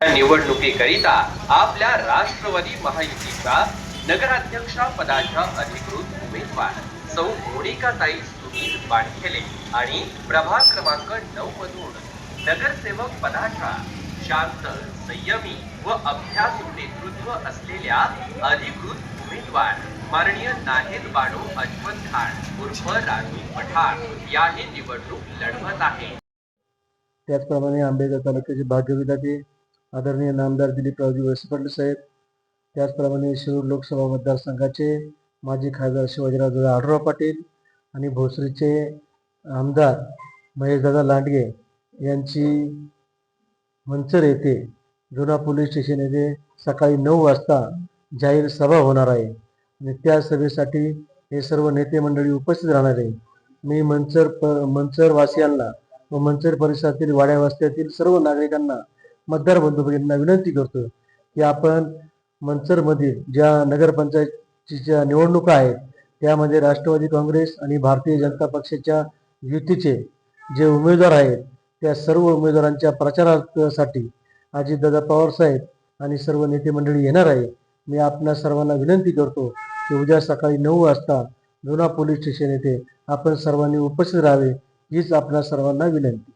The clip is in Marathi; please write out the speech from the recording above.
निवडणुकीकरिता आपल्या राष्ट्रवादी महायुतीचा नगराध्यक्षा पदाच्या अधिकृत उमेदवार सौ मोनिकाताई सुनील पाणखेले आणि प्रभाग क्रमांक नऊ मधून नगरसेवक पदाच्या शांत संयमी व अभ्यास नेतृत्व असलेल्या अधिकृत उमेदवार माननीय नाहेद बाणू अजमत खान उर्फ राजू पठाण याही निवडणूक लढवत आहे त्याचप्रमाणे आंबेगाव तालुक्याचे भाग्यविधाते आदरणीय नामदार दिलीपरावजी वळसे पाटील साहेब त्याचप्रमाणे शिरूर लोकसभा मतदारसंघाचे माजी खासदार शिवाजीराव आढराव पाटील आणि भोसरीचे आमदार महेशदादा लांडगे यांची मंचर येथे जुना पोलीस स्टेशन येथे सकाळी नऊ वाजता जाहीर सभा होणार आहे. आणि त्या सभेसाठी हे सर्व नेते मंडळी उपस्थित राहणार आहे. मी मंचर प मंचरवासियांना व मंचर परिसरातील वाड्यावास्त्यातील सर्व नागरिकांना मतदार बंधू भगिनींना विनंती करतो की आपण मंचरमधील ज्या नगरपंचायतीच्या निवडणुका आहेत त्यामध्ये राष्ट्रवादी काँग्रेस आणि भारतीय जनता पक्षाच्या युतीचे जे उमेदवार आहेत त्या सर्व उमेदवारांच्या प्रचारासाठी अजितदादा पवार साहेब आणि सर्व नेते मंडळी येणार आहे मी आपल्या सर्वांना विनंती करतो की उद्या सकाळी नऊ वाजता जुना पोलीस स्टेशन येथे आपण सर्वांनी उपस्थित राहावे हीच आपल्या सर्वांना विनंती.